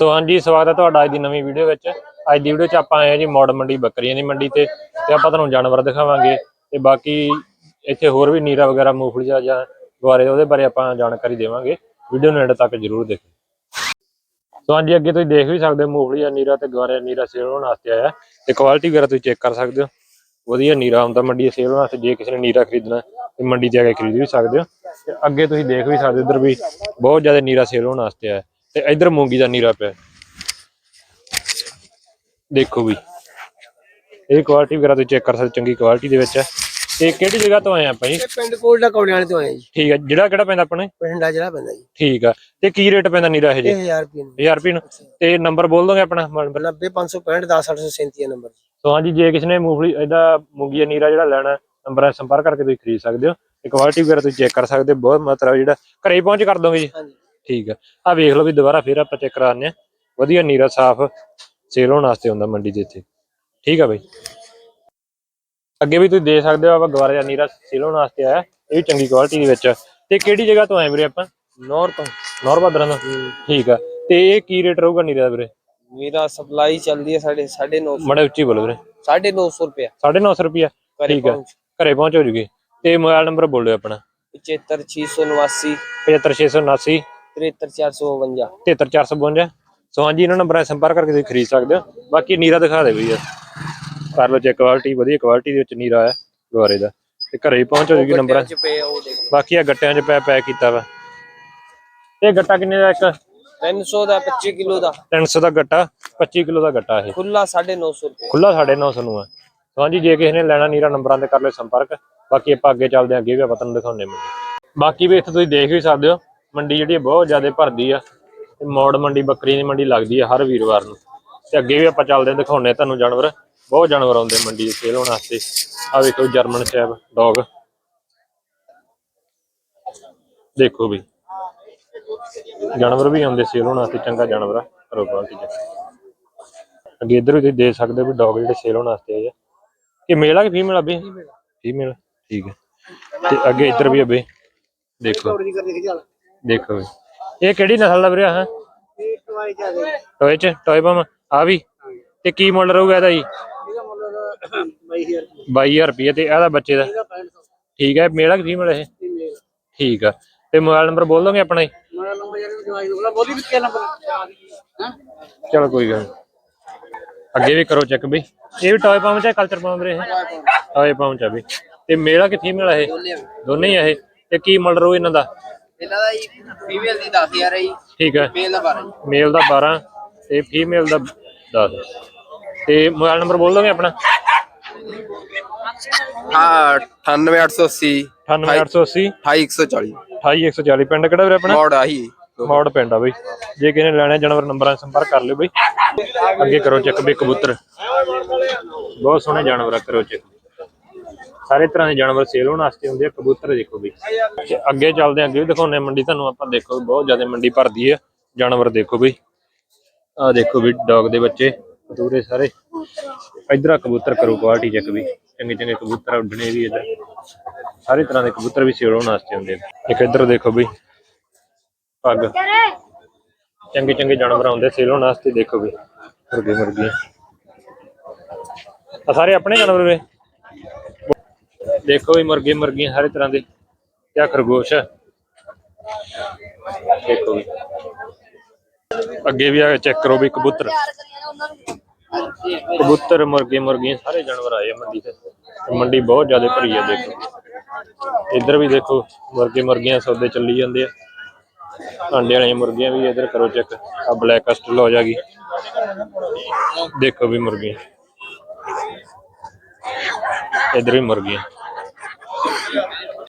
ਸੋ ਹਾਂਜੀ, ਸਵਾਗਤ ਹੈ ਤੁਹਾਡਾ ਅੱਜ ਦੀ ਨਵੀਂ ਵੀਡੀਓ ਵਿੱਚ। ਅੱਜ ਦੀ ਵੀਡੀਓ 'ਚ ਆਪਾਂ ਆਏ ਹਾਂ ਜੀ ਮੌੜ ਮੰਡੀ ਬੱਕਰੀਆਂ ਦੀ ਮੰਡੀ ਤੇ ਤੇ ਆਪਾਂ ਤੁਹਾਨੂੰ ਜਾਨਵਰ ਦਿਖਾਵਾਂਗੇ ਤੇ ਬਾਕੀ ਇੱਥੇ ਹੋਰ ਵੀ ਨੀਰਾ ਵਗੈਰਾ, ਮੂੰਗਫਲੀ ਜਾਂ ਗੁਆਰੇ ਉਹਦੇ ਬਾਰੇ ਆਪਾਂ ਜਾਣਕਾਰੀ ਦੇਵਾਂਗੇ। ਵੀਡੀਓ ਨੂੰ ਐਂਡ ਤੱਕ ਜਰੂਰ ਦੇਖੋ ਸੋ ਹਾਂਜੀ, ਅੱਗੇ ਤੁਸੀਂ ਦੇਖ ਵੀ ਸਕਦੇ ਹੋ ਮੂੰਗਫਲੀ ਜਾਂ ਨੀਰਾ ਤੇ ਗੁਆਰੇ ਦਾ ਨੀਰਾ ਸੇਲ ਹੋਣ ਵਾਸਤੇ ਆਇਆ। ਤੇ ਕੁਆਲਿਟੀ ਵਗੈਰਾ ਤੁਸੀਂ ਚੈੱਕ ਕਰ ਸਕਦੇ ਹੋ। ਵਧੀਆ ਨੀਰਾ ਹੁੰਦਾ ਮੰਡੀ ਦੇ ਸੇਲ ਹੋਣ ਵਾਸਤੇ ਜੇ ਕਿਸੇ ਨੇ ਨੀਰਾ ਖਰੀਦਣਾ ਤੇ ਮੰਡੀ ਤੇ ਆ ਕੇ ਖਰੀਦ ਵੀ ਸਕਦੇ ਹੋ। ਤੇ ਅੱਗੇ ਤੁਸੀਂ ਦੇਖ ਵੀ ਸਕਦੇ ਹੋ ਇੱਧਰ ਵੀ ਬਹੁਤ ਜ਼ਿਆਦਾ ਨੀਰਾ ਸੇਲ ਹੋਣ ਵਾਸਤੇ ਆਇਆ। ਤੇ ਇੱਧਰ ਮੂੰਗੀ ਦਾ ਨੀਰਾ ਪਿਆ। ਦੇਖੋ ਵੀ। ਇਹ ਕੁਆਲਿਟੀ ਵਗੈਰਾ ਤੁਸੀਂ ਚੈੱਕ ਕਰ ਸਕਦੇ ਚੰਗੀ ਕੁਆਲਿਟੀ ਦੇ ਵਿੱਚ ਹੈ। ਤੇ ਕਿਹੜੀ ਜਗ੍ਹਾ ਤੋਂ ਆਏ ਆਪਾਂ ਜੀ? ਇਹ ਪਿੰਡ ਕੋਲ ਦਾ ਕੌੜੇ ਵਾਲੇ ਤੋਂ ਆਏ ਜੀ। ਠੀਕ ਹੈ ਜਿਹੜਾ ਕਿਹੜਾ ਪੈਂਦਾ ਆਪਣੇ? ਪਿੰਡਾ ਜਿਹੜਾ ਪੈਂਦਾ ਜੀ। ਠੀਕ ਆ। ਤੇ ਕੀ ਰੇਟ ਪੈਂਦਾ ਨੀਰਾ ਇਹ ਜੀ? ਇਹ 1000 ਰੁਪਏ ਨੂੰ। 1000 ਰੁਪਏ ਨੂੰ। ਤੇ ਨੰਬਰ ਬੋਲ ਦੋਗੇ ਆਪਣਾ ਮੋਬਾਈਲ ਨੰਬਰ 90 565 10837 ਨੰਬਰ ਸੋ ਹਾਂਜੀ ਜੇ ਕਿਸੇ ਨੇ ਮੂੰਗਫਲੀ ਇਹਦਾ ਮੂੰਗੀ ਦਾ ਨੀਰਾ ਜਿਹੜਾ ਲੈਣਾ ਨੰਬਰ ਨਾਲ ਸੰਪਰਕ ਕਰਕੇ ਤੁਸੀਂ ਖਰੀਦ ਸਕਦੇ ਹੋ। ਤੇ ਕੁਆਲਿਟੀ ਵਗੈਰਾ ਤੁਸੀਂ ਚੈੱਕ ਕਰ ਸਕਦੇ ਹੋ ਬਹੁਤ ਮਤਲਬ ਜਿਹੜਾ ਘਰੇ ਪਹੁੰਚ ਕਰ ਦੋਗੇ ਜੀ। ਹਾਂਜੀ। ਠੀਕ ਆ। ਆ ਵੇਖ ਲਓ ਵੀ ਦੁਬਾਰਾ ਫੇਰ ਆਪਾਂ ਚੈੱਕ ਕਰਾਉਂਦੇ ਆ ਵਧੀਆ ਨੀਰਾ ਸਾਫ਼ ਸੇਲ ਹੋਣ ਵਾਸਤੇ ਹੁੰਦਾ ਮੰਡੀ ਦੇ ਇੱਥੇ। ਠੀਕ ਆ ਬਾਈ। ਅੱਗੇ ਵੀ ਤੁਸੀਂ ਦੇਖ ਸਕਦੇ ਹੋ ਆਪਾਂ ਗਵਾਰੇ ਦਾ ਨੀਰਾ ਸੇਲ ਹੋਣ ਵਾਸਤੇ ਆਇਆ ਇਹ ਵੀ ਚੰਗੀ ਕੁਆਲਿਟੀ ਦੇ ਵਿੱਚ। ਤੇ ਕਿਹੜੀ ਜਗ੍ਹਾ ਤੋਂ ਆਏ ਵੀਰੇ ਆਪਾਂ? ਨੌਰ ਤੋਂ। ਨੌਰ ਬਾਦਰਾਂ ਤੋਂ? ਠੀਕ ਆ। ਤੇ ਇਹ ਕੀ ਰੇਟ ਰਹੂਗਾ ਨੀਰੇ ਦਾ ਵੀਰੇ? ਮੇਰਾ ਸਪਲਾਈ ਚੱਲਦੀ ਹੈ ਸਾਡੇ 950 ਮੜੇ ਉੱਚੀ ਬੋਲੋ ਵੀਰੇ। 950 ਰੁਪਏ 950 ਰੁਪਿਆ ਘਰੇ ਠੀਕ ਆ। ਘਰੇ ਪਹੁੰਚ ਹੋ ਜੂਗੀ। ਤੇ ਮੋਬਾਈਲ ਨੰਬਰ ਬੋਲਿਓ ਆਪਣਾ। 75689 75679 73452 73452 ਸੋ ਹਾਂਜੀ ਇਹਨਾਂ ਨੰਬਰਾਂ 'ਤੇ ਸੰਪਰਕ ਕਰਕੇ ਤੁਸੀਂ ਖਰੀਦ ਸਕਦੇ ਹੋ। ਬਾਕੀ ਨੀਰਾ ਦਿਖਾ ਦੇ ਬਈ ਯਾਰ। ਕਰ ਲਓ ਚੈੱਕ ਕੁਆਲਿਟੀ ਵਧੀਆ ਕੁਆਲਿਟੀ ਦੇ ਵਿੱਚ ਨੀਰਾ ਹੈ ਗੁਆਰੇ ਦਾ। ਤੇ ਘਰੇ ਹੀ ਪਹੁੰਚ ਹੋ ਜੂਗੀ ਨੰਬਰਾਂ ਬਾਕੀ ਆ ਗੱਟਿਆਂ 'ਚ ਪੈ ਪੈਕ ਕੀਤਾ ਵਾ। ਇਹ ਗੱਟਾ ਕਿੰਨੇ ਦਾ ਇੱਕ? 300 ਦਾ 25 ਕਿਲੋ ਦਾ। 300 ਦਾ ਗੱਟਾ 25 ਕਿਲੋ ਦਾ ਗੱਟਾ ਇਹ। ਖੁੱਲਾ 950 ਰੁਪਏ। ਖੁੱਲਾ 950 ਨੂੰ ਆ। ਸੋ ਹਾਂਜੀ ਜੇ ਕਿਸੇ ਨੇ ਲੈਣਾ ਨੀਰਾ ਨੰਬਰਾਂ ਤੇ ਕਰ ਲਿਓ ਸੰਪਰਕ। ਬਾਕੀ ਆਪਾਂ ਅੱਗੇ ਚੱਲਦੇ ਹਾਂ ਅੱਗੇ ਵੀ ਆਪਾਂ ਤੁਹਾਨੂੰ ਦਿਖਾਉਂਦੇ ਮੰਡੀ ਬਾਕੀ ਵੀ ਇੱਥੇ ਤੁਸੀਂ ਦੇਖ ਵੀ ਸਕਦੇ ਹੋ। ਮੰਡੀ ਜਿਹੜੀ ਬਹੁਤ ਜ਼ਿਆਦਾ ਭਰਦੀ ਆ। ਤੇ ਮੌੜ ਮੰਡੀ ਬੱਕਰੀ ਦੀ ਮੰਡੀ ਲੱਗਦੀ ਆ ਹਰ ਵੀਰਵਾਰ ਨੂੰ। ਤੇ ਅੱਗੇ ਵੀ ਆਪਾਂ ਚੱਲਦੇ ਹਾਂ ਤੁਹਾਨੂੰ ਜਾਨਵਰ। ਬਹੁਤ ਜਾਨਵਰ ਆਉਂਦੇ ਮੰਡੀ ਦੇ ਸੇਲ ਹੋਣ ਵਾਸਤੇ। ਆ ਵੇਖੋ ਜਰਮਨ ਸ਼ੈਬ ਡੌਗ ਦੇਖੋ ਵੀ। ਜਾਨਵਰ ਵੀ ਆਉਂਦੇ ਸੇਲ ਹੋਣ ਵਾਸਤੇ ਚੰਗਾ ਜਾਨਵਰ ਆ ਕੁਆਲਿਟੀ ਚ। ਅੱਗੇ ਇੱਧਰ ਵੀ ਤੁਸੀਂ ਦੇਖ ਸਕਦੇ ਹੋ ਵੀ ਡੌਗ ਜਿਹੜੇ ਸੇਲ ਹੋਣ ਵਾਸਤੇ ਆਏ ਆ। ਕਿ ਮੇਲ ਆ ਕਿ ਫੀਮੇਲ ਆ ਬਈ? ਫੀਮੇਲ ਠੀਕ ਹੈ ਤੇ ਅੱਗੇ ਇੱਧਰ ਵੀ ਆ ਬਈ। ਦੇਖੋ। ਦੇਖੋ ਬਈ ਇਹ ਕਿਹੜੀ ਨਸਲ ਦਾ ਵੀਰੇ ਹੈ ਇਹ ਟਵਾਈ ਜਾਦੇ ਟੋਏ ਚ, ਟੋਏ ਪਮ ਆ ਵੀ। ਤੇ ਕੀ ਮੁੱਲ ਰਹੂਗਾ ਇਹਦਾ ਜੀ? ਇਹਦਾ ਮੁੱਲ 22000 22000 ਰੁਪਏ ਤੇ ਇਹਦਾ ਬੱਚੇ ਦਾ। ਇਹਦਾ 6500 ਠੀਕ ਹੈ, ਮੇਲ ਆ ਕਿ ਫੀਮੇਲ ਇਹ? ਈਮੇਲ ਠੀਕ ਆ। ਤੇ ਮੋਬਾਈਲ ਨੰਬਰ ਬੋਲ ਦੋਗੇ ਆਪਣਾ ਜੀ? ਮੇਰਾ ਨੰਬਰ ਯਾਰ ਜਵਾਈ ਦੋਲਾ ਬੋਲੀ ਵੀ ਕਿਆ ਨੰਬਰ ਹਾਂ ਚਲੋ ਕੋਈ ਗੱਲ ਨੀ। ਅੱਗੇ ਵੀ ਕਰੋ ਚੈੱਕ ਬਈ ਇਹ ਵੀ ਟੋਏ ਪਮ ਚ ਕਲਚਰ ਪਮ ਵੀਰੇ ਟੋਏ ਪਮ ਚ ਆ ਬਈ ਤੇ ਮੇਲਾ ਆ ਕਿ ਫੀਮੇਲ ਆ ਇਹ? ਦੋਨੇ ਆ। ਇਹ। ਤੇ ਕੀ ਮੁੱਲ ਰਹੂ ਇਹਨਾਂ ਦਾ? ਇਹਨਾਂ ਦਾ ਜੀ ਫੀਮੇਲ ਦੀ 10000 ਹੈ ਜੀ। ਠੀਕ ਹੈ। ਮੇਲ ਦਾ 12 ਜੀ ਮੇਲ ਦਾ 12 ਤੇ ਫੀਮੇਲ ਦਾ 10 ਤੇ ਮੋਬਾਈਲ ਨੰਬਰ ਬੋਲ ਦੋਗੇ ਆਪਣਾ? ਹਾਂ 98880 98880 28140 28140 ਪਿੰਡ ਕਿਹੜਾ ਵੀਰੇ ਆਪਣਾ? ਮੋੜ ਆਹੀ ਮੌੜ ਪਿੰਡ ਆ ਬਈ। ਜੇ ਕਿਸੇ ਨੇ ਲੈਣਾ ਜਾਨਵਰ ਨੰਬਰਾਂ ਸੰਪਰਕ ਕਰ ਲਿਓ ਬਈ। ਅੱਗੇ ਕਰੋ ਚੈੱਕ ਵੀ ਕਬੂਤਰ। ਬਹੁਤ ਸੋਹਣੇ ਜਾਨਵਰ ਆ ਕਰੋ ਚੈੱਕ। ਸਾਰੇ ਤਰ੍ਹਾਂ ਦੇ ਜਾਨਵਰ ਸੇਲ ਹੋਣ ਵਾਸਤੇ ਹੁੰਦੇ ਆ, ਕਬੂਤਰ ਦੇਖੋ ਵੀ। ਤੇ ਅੱਗੇ ਚੱਲਦੇ ਆ, ਅੱਗੇ ਵੀ ਦਿਖਾਉਂਦੇ ਮੰਡੀ, ਤੁਹਾਨੂੰ ਆਪਾਂ ਦੇਖੋ ਬਹੁਤ ਜ਼ਿਆਦਾ ਮੰਡੀ ਭਰਦੀ ਆ, ਜਾਨਵਰ ਦੇਖੋ ਵੀ। ਆ ਦੇਖੋ ਵੀ ਡੌਗ ਦੇ ਬੱਚੇ ਕਬੂਤਰੇ ਸਾਰੇ। ਇਧਰ ਆ ਕਬੂਤਰ ਕਰੋ ਕੁਆਲਿਟੀ ਚੈੱਕ ਵੀ, ਚੰਗੇ ਚੰਗੇ ਕਬੂਤਰ ਉੱਡਣੇ ਵੀ ਇਧਰ। ਸਾਰੇ ਤਰ੍ਹਾਂ ਦੇ ਕਬੂਤਰ ਵੀ ਸੇਲ ਹੋਣ ਵਾਸਤੇ ਹੁੰਦੇ ਆ। ਇੱਕ ਇਧਰ ਦੇਖੋ ਬਈ ਪੱਗ। ਚੰਗੇ ਚੰਗੇ ਜਾਨਵਰ ਆਉਂਦੇ ਸੇਲ ਹੋਣ ਵਾਸਤੇ, ਦੇਖੋ ਵੀ। ਮੁਰਗੇ, ਮੁਰਗੀਆਂ। ਆ ਸਾਰੇ ਆਪਣੇ ਜਾਨਵਰ ਵੇ। ਦੇਖੋ ਵੀ ਮੁਰਗੇ ਮੁਰਗੀਆਂ ਸਾਰੇ ਤਰ੍ਹਾਂ ਦੇ, ਕਿਆ ਖਰਗੋਸ਼ ਆ। ਦੇਖੋ ਵੀ। ਅੱਗੇ ਵੀ ਆ ਚੈੱਕ ਕਰੋ ਵੀ ਕਬੂਤਰ। ਕਬੂਤਰ, ਮੁਰਗੇ ਮੁਰਗੀਆਂ ਸਾਰੇ ਜਾਨਵਰ ਆਏ ਆ ਮੰਡੀ ਤੇ। ਮੰਡੀ ਬਹੁਤ ਜ਼ਿਆਦਾ ਭਰੀ ਆ, ਦੇਖੋ। ਇੱਧਰ ਵੀ ਦੇਖੋ, ਮੁਰਗੇ ਮੁਰਗੀਆਂ ਸੌਦੇ ਚੱਲੀ ਜਾਂਦੇ ਆ। ਆਂਡੇ ਵਾਲੀਆਂ ਮੁਰਗੀਆਂ ਵੀ ਇੱਧਰ ਕਰੋ ਚੈੱਕ ਆ ਬਲੈਕ ਕਸਟਲ ਹੋ ਜਾਗੀ ਦੇਖੋ ਵੀ ਮੁਰਗੀਆਂ। ਇਧਰ ਵੀ ਮੁਰਗੀਆਂ। Oh, yeah.